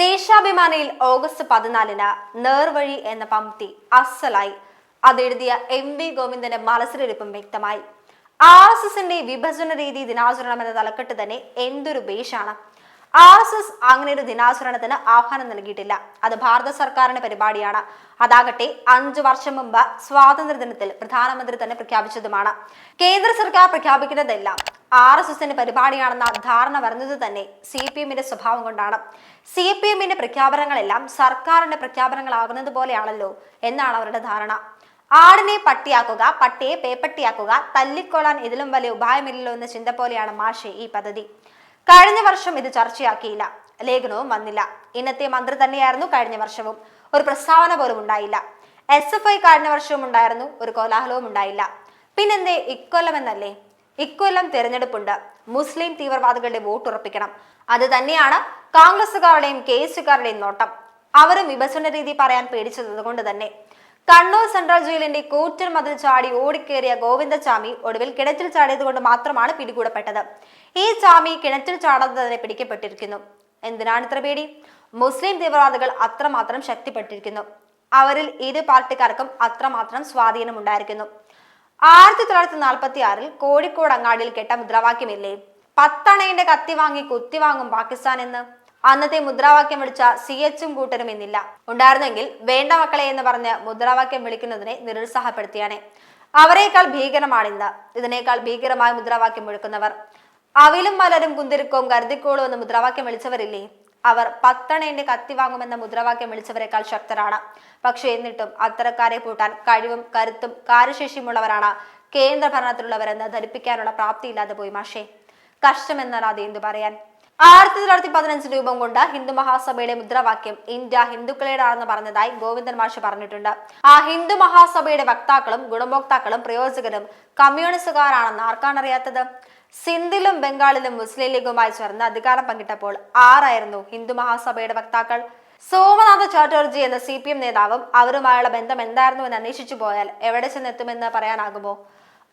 ദേശാഭിമാനിയിൽ August പതിനാലിന് നേർവഴി എന്ന പംക്തി അസലായി. അതെഴുതിയ M V ഗോവിന്ദന്റെ മത്സരരിപ്പും വ്യക്തമായി. ആർ എസ് എസിന്റെ വിഭജന രീതി ദിനാചരണം എന്ന തലക്കെട്ട് തന്നെ എന്തൊരു ബേഷാണ് ആർ എസ് എസ് അങ്ങനെ ഒരു ദിനാചരണത്തിന് ആഹ്വാനം നൽകിയിട്ടില്ല. അത് ഭാരത സർക്കാരിന്റെ പരിപാടിയാണ്. അതാകട്ടെ അഞ്ചു വർഷം മുമ്പ് സ്വാതന്ത്ര്യ ദിനത്തിൽ പ്രധാനമന്ത്രി തന്നെ പ്രഖ്യാപിച്ചതുമാണ്. കേന്ദ്ര സർക്കാർ പ്രഖ്യാപിക്കുന്നതെല്ലാം ആർ എസ് എസിന്റെ പരിപാടിയാണെന്ന ധാരണ വരുന്നത് തന്നെ സി പി എമ്മിന്റെ സ്വഭാവം കൊണ്ടാണ്. സി പി എമ്മിന്റെ പ്രഖ്യാപനങ്ങളെല്ലാം സർക്കാരിന്റെ പ്രഖ്യാപനങ്ങളാകുന്നത് പോലെയാണല്ലോ എന്നാണ് അവരുടെ ധാരണ. ആടിനെ പട്ടിയാക്കുക പട്ടിയെ പേപ്പട്ടിയാക്കുക തല്ലിക്കൊള്ളാൻ ഇതിലും വലിയ ഉപായമില്ലല്ലോ എന്ന ചിന്ത പോലെയാണ് മാഷെ ഈ പദ്ധതി. കഴിഞ്ഞ വർഷം ഇത് ചർച്ചയാക്കിയില്ല. ലേഖനവും വന്നില്ല. ഇന്നത്തെ മന്ത്രി തന്നെയായിരുന്നു കഴിഞ്ഞ വർഷവും. ഒരു പ്രസ്താവന പോലും ഉണ്ടായില്ല. എസ് എഫ് ഐ കഴിഞ്ഞ വർഷവും ഉണ്ടായിരുന്നു. ഒരു കോലാഹലവും ഉണ്ടായില്ല. പിന്നെന്തേ ഇക്കൊല്ലം എന്നല്ലേ? ഇക്കൊല്ലം തിരഞ്ഞെടുപ്പുണ്ട്. മുസ്ലിം തീവ്രവാദികളുടെ വോട്ട് ഉറപ്പിക്കണം. അത് തന്നെയാണ് കോൺഗ്രസുകാരുടെയും കെ എസുകാരുടെയും നോട്ടം. അവരും വിഭജന രീതി പറയാൻ പേടിച്ചത് കൊണ്ട് തന്നെ. കണ്ണൂർ സെൻട്രൽ ജയിലിന്റെ കൂറ്റൻ മതിൽ ചാടി ഓടിക്കേറിയ ഗോവിന്ദചാമി ഒടുവിൽ കിണറ്റിൽ ചാടിയത് കൊണ്ട് മാത്രമാണ് പിടികൂടപ്പെട്ടത്. ഈ ചാമി കിണറ്റിൽ ചാടാതെ പിടിക്കപ്പെട്ടിരിക്കുന്നു. എന്തിനാണ് ഇത്ര പേടി? മുസ്ലിം തീവ്രവാദികൾ അത്രമാത്രം ശക്തിപ്പെട്ടിരിക്കുന്നു. അവരിൽ ഇരു പാർട്ടിക്കാർക്കും അത്രമാത്രം സ്വാധീനം ഉണ്ടായിരിക്കുന്നു ആയിരത്തി തൊള്ളായിരത്തി നാൽപ്പത്തി ആറിൽ കോഴിക്കോട് അങ്ങാടിയിൽ കെട്ട മുദ്രാവാക്യമില്ലേ? പത്തണയിന്റെ കത്തി വാങ്ങി കുത്തി വാങ്ങും പാകിസ്ഥാൻ എന്ന്. അന്നത്തെ മുദ്രാവാക്യം വിളിച്ച സി എച്ചും കൂട്ടരും ഇന്നില്ല. ഉണ്ടായിരുന്നെങ്കിൽ വേണ്ട മക്കളെ എന്ന് പറഞ്ഞ് മുദ്രാവാക്യം വിളിക്കുന്നതിനെ നിരുത്സാഹപ്പെടുത്തിയാണ് അവരെക്കാൾ ഭീകരമാണിന്ന് ഇതിനേക്കാൾ ഭീകരമായ മുദ്രാവാക്യം മുഴക്കുന്നവർ അവിലും മലരും കുന്തിരിക്കവും കരുതിക്കോളും എന്ന് മുദ്രാവാക്യം വിളിച്ചവരില്ലേ? അവർ പത്തണേന്റെ കത്തി വാങ്ങുമെന്ന മുദ്രാവാക്യം വിളിച്ചവരെക്കാൾ ശക്തരാണ്. പക്ഷെ എന്നിട്ടും അത്തരക്കാരെ പൂട്ടാൻ കഴിവും കരുത്തും കാര്യശേഷിയുമുള്ളവരാണ് കേന്ദ്ര ഭരണത്തിലുള്ളവരെന്ന് ധരിപ്പിക്കാനുള്ള പ്രാപ്തിയില്ലാതെ പോയി മാഷേ. കഷ്ടമെന്നല്ലാതെ എന്തു പറയാൻ? ആയിരത്തി തൊള്ളായിരത്തി പതിനഞ്ച് രൂപം കൊണ്ട് ഹിന്ദു മഹാസഭയുടെ മുദ്രാവാക്യം ഇന്ത്യ ഹിന്ദുക്കളുടേതാണെന്ന് പറഞ്ഞതായി ഗോവിന്ദൻ മാഷ് പറഞ്ഞിട്ടുണ്ട്. ആ ഹിന്ദു മഹാസഭയുടെ വക്താക്കളും ഗുണഭോക്താക്കളും പ്രയോജകരും കമ്മ്യൂണിസ്റ്റുകാരാണെന്ന് ആർക്കാണ് അറിയാത്തത് സിന്ധിലും ബംഗാളിലും മുസ്ലിം ലീഗുമായി ചേർന്ന് അധികാരം പങ്കിട്ടപ്പോൾ ആറായിരുന്നു ഹിന്ദു മഹാസഭയുടെ വക്താക്കൾ. സോമനാഥ ചാറ്റർജി എന്ന സി പി എം നേതാവും അവരുമായുള്ള ബന്ധം എന്തായിരുന്നു എന്ന് അന്വേഷിച്ചു പോയാൽ എവിടെ ചെന്നെത്തുമെന്ന് പറയാനാകുമോ?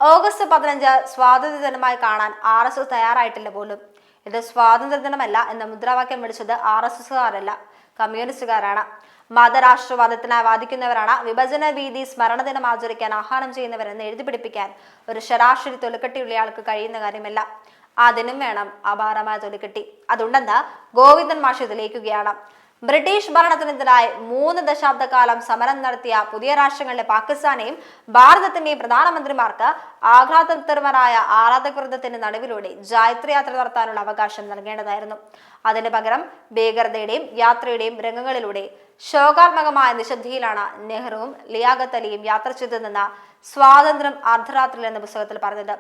ഓഗസ്റ്റ് പതിനഞ്ച് സ്വാതന്ത്ര്യ ദിനമായി കാണാൻ ആർ എസ് എസ് തയ്യാറായിട്ടില്ല പോലും. ഇത് സ്വാതന്ത്ര്യ ദിനമല്ല എന്ന മുദ്രാവാക്യം വിളിച്ചത് ആർ എസ് എസുകാരല്ല കമ്മ്യൂണിസ്റ്റുകാരാണ്. മതരാഷ്ട്രവാദത്തിനായി വാദിക്കുന്നവരാണ്. വിഭജന ഭീതി സ്മരണ ദിനം ആചരിക്കാൻ ആഹ്വാനം ചെയ്യുന്നവരെന്ന് എഴുതി പിടിപ്പിക്കാൻ ഒരു ശരാശരി തൊലിക്കെട്ടിയുള്ളയാൾക്ക് കഴിയുന്ന കാര്യമല്ല. അതിനും വേണം അപാരമായ തൊലിക്കെട്ടി. അതുണ്ടെന്ന് ഗോവിന്ദൻ മാഷി തെളിയിക്കുകയാണ് ബ്രിട്ടീഷ് ഭരണത്തിനെതിരായി മൂന്ന് ദശാബ്ദക്കാലം സമരം നടത്തിയ പുതിയ രാഷ്ട്രങ്ങളിലെ പാകിസ്ഥാനെയും ഭാരതത്തിന്റെയും പ്രധാനമന്ത്രിമാർക്ക് ആഘാതതരവരായ ആരാധകവൃന്ദത്തിന്റെ നടുവിലൂടെ ജൈത്രയാത്ര നടത്താനുള്ള അവകാശം നൽകേണ്ടതായിരുന്നു. അതിന് പകരം ഭീകരതയുടെയും യാത്രയുടെയും രംഗങ്ങളിലൂടെ ശോകാത്മകമായ നിശബ്ദയിലാണ് നെഹ്റുവും ലിയാഖത്ത് അലിയും യാത്ര ചെയ്തതെന്ന സ്വാതന്ത്ര്യം അർദ്ധരാത്രിയിൽ എന്ന പുസ്തകത്തിൽ പറഞ്ഞത്.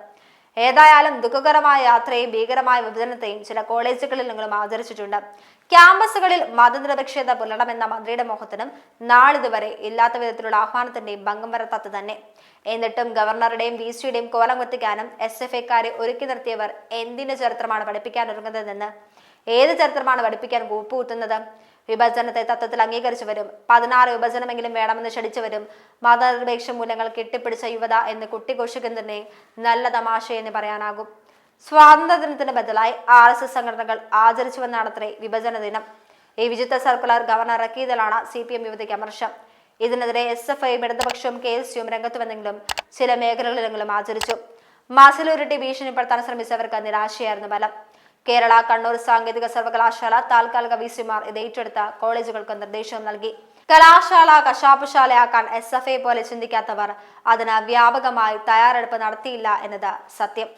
ഏതായാലും ദുഃഖകരമായ യാത്രയും ഭീകരമായ വിഭജനത്തെയും ചില കോളേജുകളിൽ നിങ്ങളും ആചരിച്ചിട്ടുണ്ട് ക്യാമ്പസുകളിൽ മതനിരപേക്ഷത പുലരണമെന്ന മന്ത്രിയുടെ മോഹത്തിനും നാളിതുവരെ ഇല്ലാത്ത വിധത്തിലുള്ള ആഹ്വാനത്തിന്റെയും ഭംഗം വരത്താത്ത തന്നെ. എന്നിട്ടും ഗവർണറുടെയും വി സിയുടെയും കോലം കത്തിക്കാനും എസ് എഫ് ഐക്കാരെ ഒരുക്കി നിർത്തിയവർ എന്തിന്റെ ചരിത്രമാണ് പഠിപ്പിക്കാൻ ഒരുങ്ങുന്നതെന്ന്? ഏത് ചരിത്രമാണ് പഠിപ്പിക്കാൻ കൂപ്പുകുത്തുന്നത്? വിഭജനത്തെ തത്വത്തിൽ അംഗീകരിച്ചവരും പതിനാറ് വിഭജനമെങ്കിലും വേണമെന്ന് ക്ഷണിച്ചവരും മതനിരപേക്ഷ മൂല്യങ്ങൾ കെട്ടിപ്പിടിച്ച യുവത എന്ന് കുട്ടിഘോഷിക്കുന്നതിനെ നല്ല തമാശ എന്ന് പറയാനാകും. സ്വാതന്ത്ര്യദിനത്തിന് ബദലായി ആർ എസ് എസ് സംഘടനകൾ ആചരിച്ചു വന്നാണത്രേ വിഭജന ദിനം. ഈ വിചിത്ര സർക്കുലർ ഗവർണർ ഇറക്കിയതിലാണ് സി പി എം യുവതിക്ക് അമർഷം. ഇതിനെതിരെ എസ് എഫ് ഐയും ഇടതുപക്ഷവും കെ എസ് യുവും രംഗത്ത് വന്നെങ്കിലും ചില മേഖലകളിലെങ്കിലും ആചരിച്ചു. മാസിലൂരിട്ടി ഭീഷണിപ്പെടുത്താൻ ശ്രമിച്ചവർക്ക് നിരാശയായിരുന്നു ബലം കേരള കണ്ണൂർ സാങ്കേതിക സർവകലാശാല താൽക്കാലിക വി സിമാർ ഇത് ഏറ്റെടുത്ത കോളേജുകൾക്ക് നിർദ്ദേശം നൽകി. കലാശാല കശാപ്പുശാലയാക്കാൻ എസ് എഫ് ഐ പോലെ ചിന്തിക്കാത്തവർ അതിന് വ്യാപകമായി തയ്യാറെടുപ്പ് നടത്തിയില്ല എന്നത് സത്യം.